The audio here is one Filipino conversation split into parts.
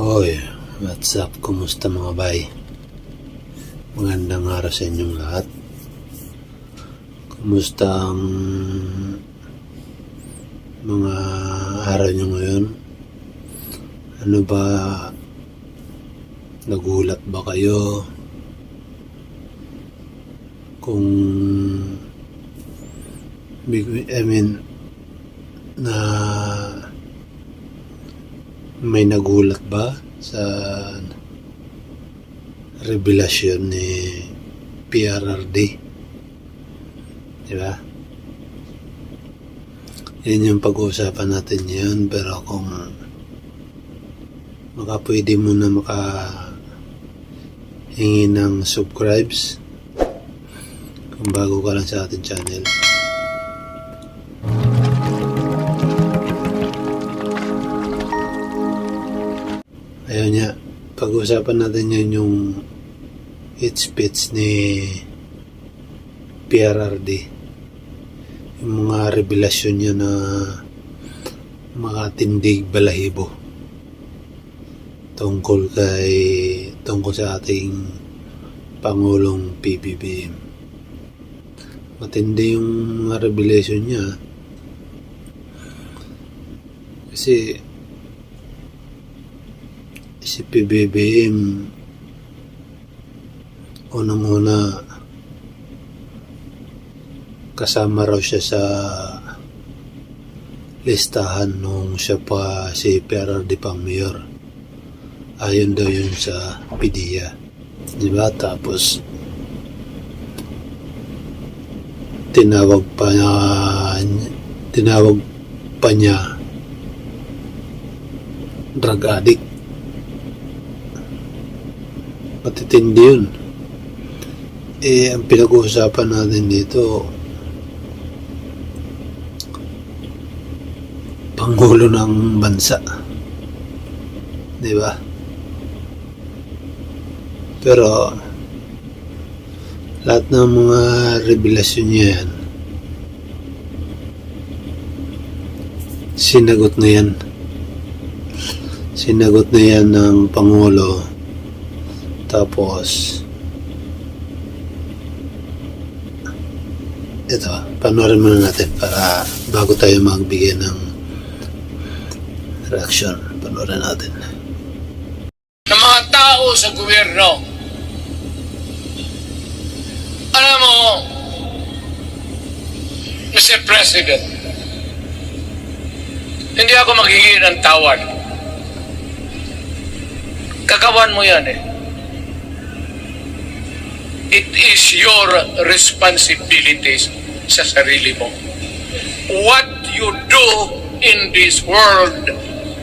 Hoy, what's up? Kumusta mga bay? Magandang araw sa inyong lahat. Kumusta ang mga araw nyo ngayon? Ano ba? Nagulat ba kayo? Kung I mean na may nagulat ba sa revelasyon ni PRRD? Di ba? Yan yung pag-uusapan natin yun. Pero kung maka pwede mo na maka hingi ng subscribes kung bago ka lang sa ating channel. Ayun nga, pag-usapan natin yan yung hit speech ni PRRD. Yung mga revelasyon niya na mga tindig balahibo tungkol kay tungkol sa ating Pangulong PBBM. Matindi yung mga revelation niya. Kasi si PBBM unang-una kasama raw siya sa listahan nung siya pa si PRRD pang mayor ayon daw yun sa PDEA di ba? Tapos tinawag pa niya tinawag pa niya drug addict matitindi yun. Eh, ang pinag-uusapan natin dito, Pangulo ng bansa. Di ba? Pero, lahat ng mga revelasyon niya yan, sinagot na yan. Sinagot na yan ng Pangulo tapos, ito, panoorin muna natin para bago tayo magbigay ng reaction. Panoorin natin. ng mga tao sa gobyerno. Alam mo, Mr. President, hindi ako maghingi ng tawad. Kagawan mo yan eh. It is your responsibilities sa sarili mo. What you do in this world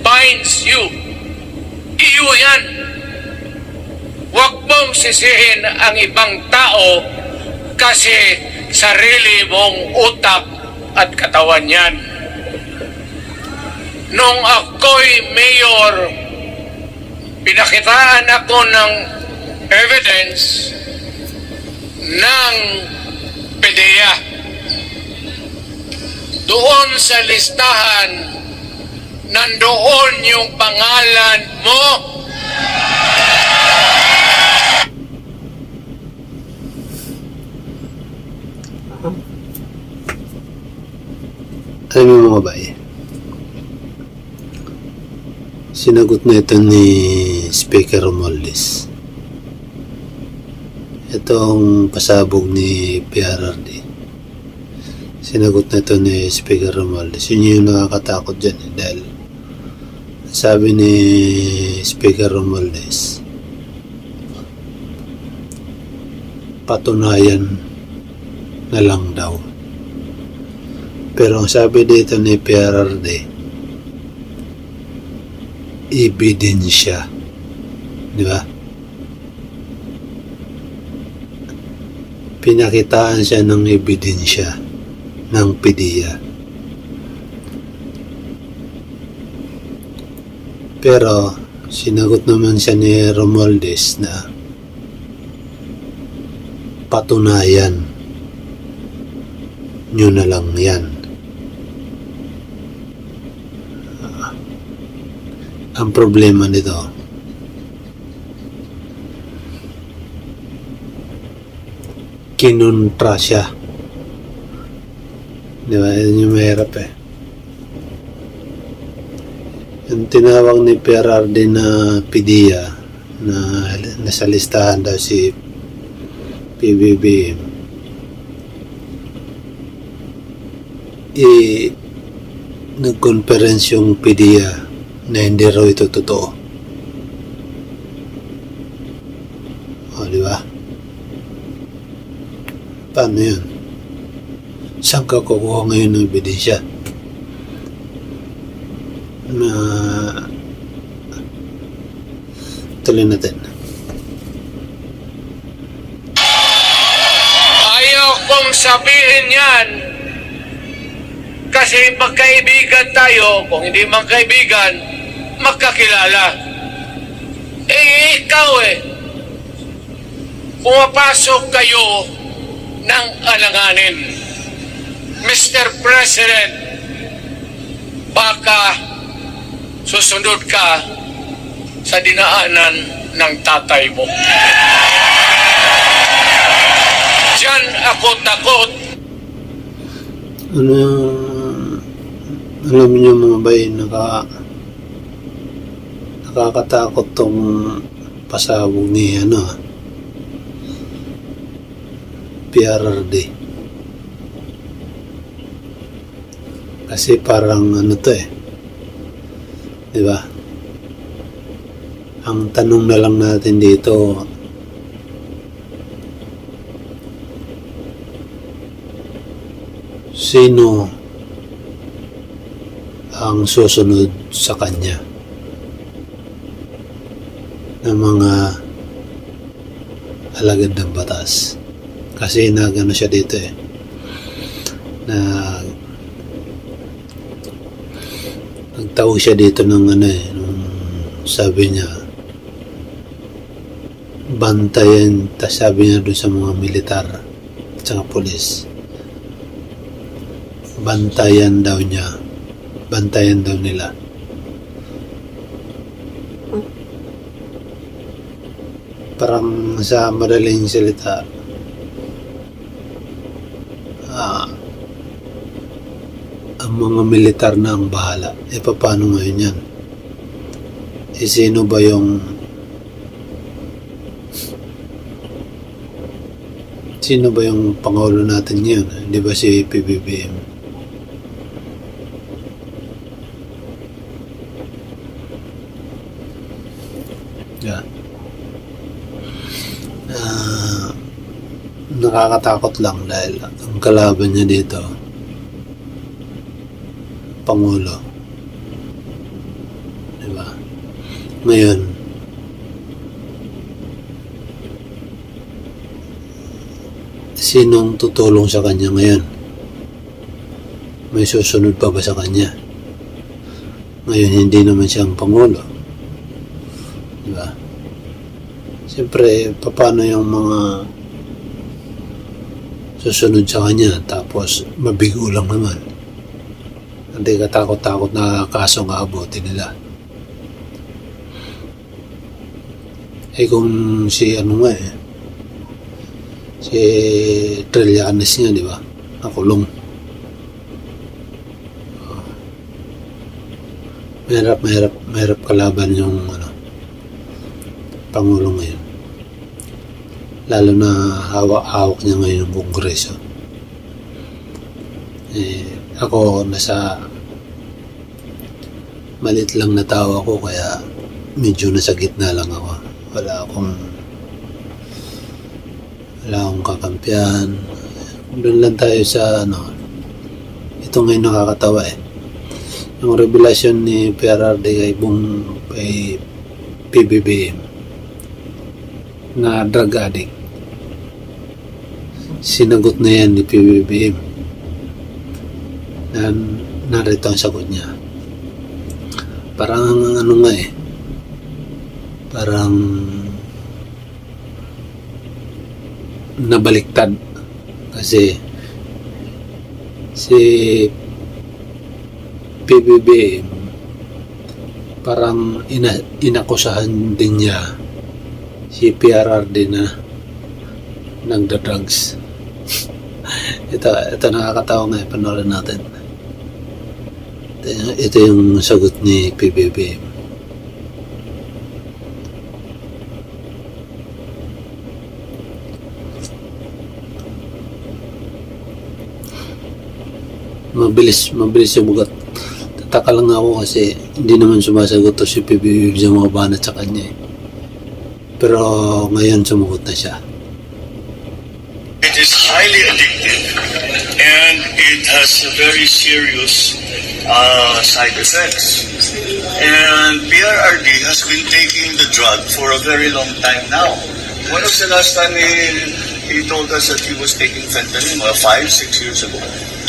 binds you. Iyo yan. Huwag mong sisihin ang ibang tao kasi sarili mong utak at katawan yan. Nung ako'y mayor, pinakitaan ako ng evidence ng PDEA. Doon sa listahan, nandoon yung pangalan mo. Alam mo mga babae, sinagot na ito ni Speaker Romualdez. Itong pasabog ni PRRD. Sinagot na ito ni Speaker Romualdez. Yun yung nakakatakot dyan eh, dahil sabi ni Speaker Romualdez, patunayan na lang daw. Pero ang sabi dito ni PRRD, ebidensya. Di ba? Pinakitaan siya ng ebidensya ng PDEA. Pero sinagot naman siya ni Romualdez na patunayan nyo na lang yan. Ang problema nito, kinontra siya. Di ba? Yun yung mahirap eh. Yung tinawag ni Perardi na PDEA na nasa listahan daw si PBBM i nag-conference yung PDEA na hindi raw ito totoo. O, di ba? Paano yun? Saan ka kukuha ngayon ng ebidensya? Na tuloy natin. Ayaw kong sabihin yan. Kasi magkaibigan tayo, kung hindi man kaibigan, magkakilala. Eh, ikaw eh, pumapasok kayo ng alanganin. Mr. President, baka susunod ka sa dinaanan ng tatay mo. Diyan ako takot Ano alam niyo mga bay, naka nakakatakot tong pasabog ni ano PRRD. Kasi parang ano to eh. Di ba? Ang tanong na lang natin dito, sino ang susunod sa kanya ng mga alagad ng batas. Kasi nagano siya dito eh. Na nagtawag siya dito ng ano eh, nung sabi niya bantayan, tas sabi niya doon sa mga militar at saka polis. Bantayan daw niya. Bantayan daw nila. Parang sa madaling salita ah, ang mga militar na ang bahala. E paano ngayon yan? E sino ba yung sino ba yung pangulo natin ngayon? Di ba si PBBM Yeah. Ah, nakakatakot lang dahil ang kalaban niya dito Pangulo. Di ba? Ngayon, sinong tutulong sa kanya ngayon? May susunod pa ba sa kanya? Ngayon, hindi naman siyang Pangulo. Di ba? Siyempre, paano yung mga susunod sa kanya tapos mabigo lang naman. Hindi ka takot-takot na kaso nga abutin nila. Eh kung si ano nga eh, si Trillanes nga, di ba? Nakulong. Mahirap, mahirap, mahirap kalaban yung ano, Pangulo ngayon. Lalo na hawak-hawak niya ngayon yung kongreso. Eh, ako nasa malit lang na tao ako kaya medyo nasa gitna lang ako. Wala akong wala akong kakampiyan. Doon lang tayo sa ano ito ngayon nakakatawa eh. Yung revelasyon ni PRRD kay Bung kay PBBM na drug addict. Sinagot na yan ni PBBM. Na, narito ang sagot niya. Parang ano nga eh. Parang nabaliktad. Kasi si PBBM parang ina, inakusahan din niya si PRRD na nagda-drugs. ito, ito nakakatawa nga, panoorin natin. Ito, yung- sagot ni PBB. Mabilis, mabilis yung bugat. Tataka lang ako kasi hindi naman sumasagot to si PBB sa mga banat sa kanya eh. Pero ngayon sumugot na siya. It is highly it has very serious uh, side effects. And PRRD has been taking the drug for a very long time now. When was the last time he, he told us that he was taking fentanyl? Well, five, six years ago.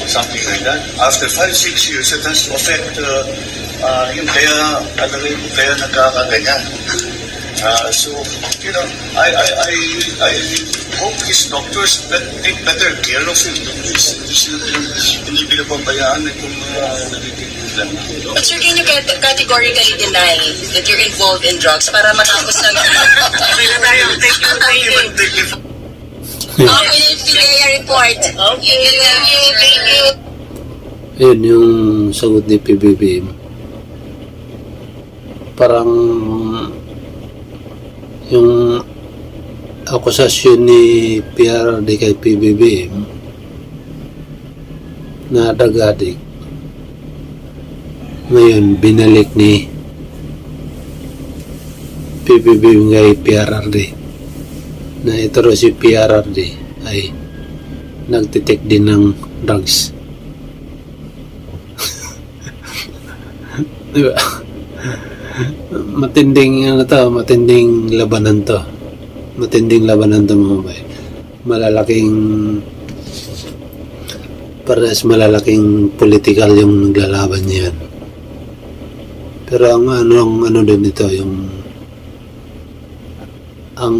Something like that. After five, six years, it has to affect uh, uh, yung kaya, rin, kaya nagkakaganyan. Uh, so, you know, I, I, I, I hope his doctors bet, take better care of him. Hindi pinapabayaan itong uh, nagiging. But sir, can you cat- categorically deny that you're involved in drugs para matapos na? Okay PDEA report. Okay, thank you, thank you. Yun yung sagot ni PBBM. Parang yung akusasyon ni PRD kay PBBM na dagadik ngayon binalik ni PBBM kay PRRD na ito raw si PRRD ay nagtitik din ng drugs. Di ba? Matinding ano to, matinding labanan to. Matinding labanan to mga bay. Malalaking pares malalaking political yung naglalaban niyan. Pero ang ano ang ano din ito yung ang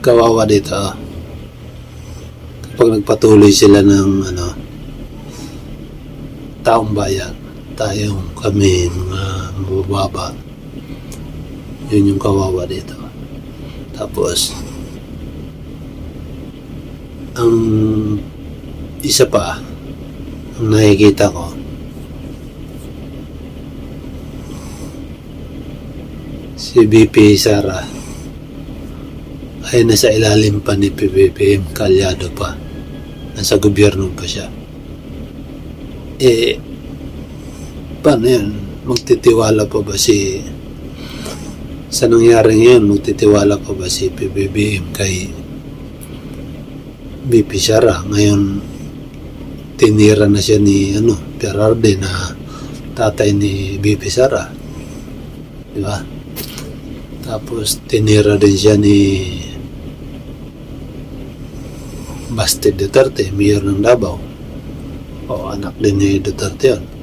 kawawa dito ah, kapag nagpatuloy sila ng ano taong bayan tayong kami mga mabababa yun yung kawawa dito. Tapos ang isa pa ang nakikita ko si BP Sara ay nasa ilalim pa ni PBBM kalyado pa. Nasa gobyerno pa siya. Eh paano yan magtitiwala pa ba si sa nangyari ngayon magtitiwala pa ba si PBBM kay BP Sara ngayon tinira na siya ni ano Perarde na tatay ni BP Sara di ba tapos tinira din siya ni Bastid Duterte, mayor ng Davao. O anak din ni Duterte yun.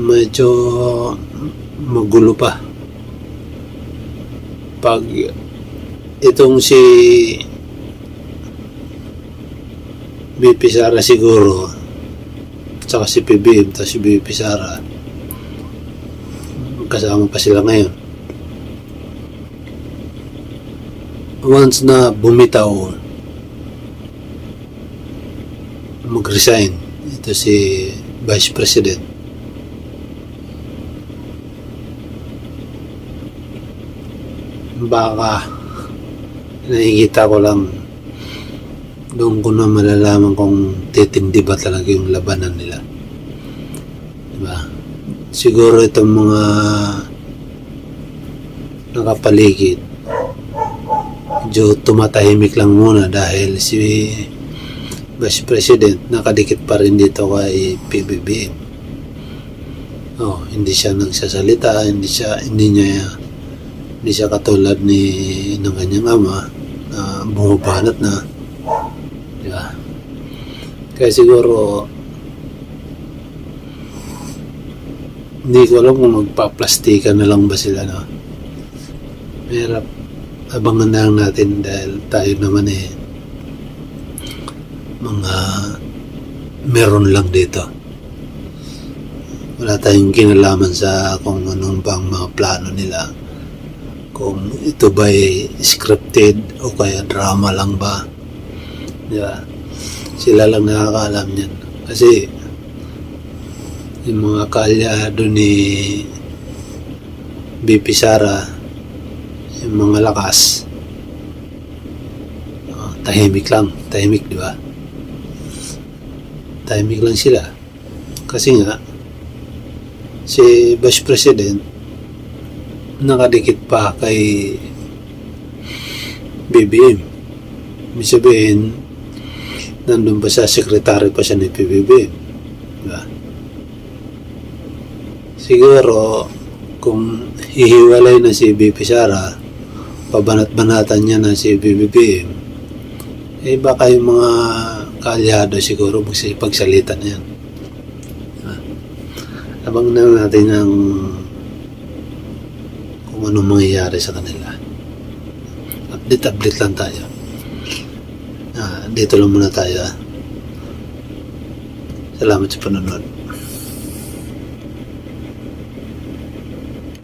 Medyo magulo pa. Pag itong si BP Sara siguro tsaka si PBM tapos si BP Sara kasama pa sila ngayon. Once na bumitaw mag-resign. Ito si Vice President baka nakikita ko lang doon ko na malalaman kung titindi ba talaga yung labanan nila diba siguro itong mga nakapaligid medyo tumatahimik lang muna dahil si Vice President nakadikit pa rin dito kay PBBM. Oh, hindi siya nagsasalita, hindi siya hindi niya hindi siya katulad ni ng kanyang ama na bumubanat na. Di ba? Kaya siguro hindi ko alam kung magpaplastikan na lang ba sila no. Mahirap abangan na lang natin dahil tayo naman eh mga meron lang dito. Wala tayong kinalaman sa kung anong bang mga plano nila. Kung ito ba scripted o kaya drama lang ba. Di ba? Sila lang nakakaalam yan. Kasi yung mga kalyado ni BP Sara, yung mga lakas, ah, tahimik lang. Tahimik, di ba? Tahimik lang sila. Kasi nga, si Vice President, nakadikit pa kay BBM. Ibig sabihin, nandun pa sa sekretary pa siya ni PBBM. Diba? Siguro, kung hihiwalay na si BP Sara, pabanat-banatan niya na si BBM, eh baka yung mga kalyado siguro magsipagsalita na yan. Diba? Abang na natin ang kung anong mangyayari sa kanila. Update-update lang tayo. Ah, dito lang muna tayo. ah. Salamat sa panonood.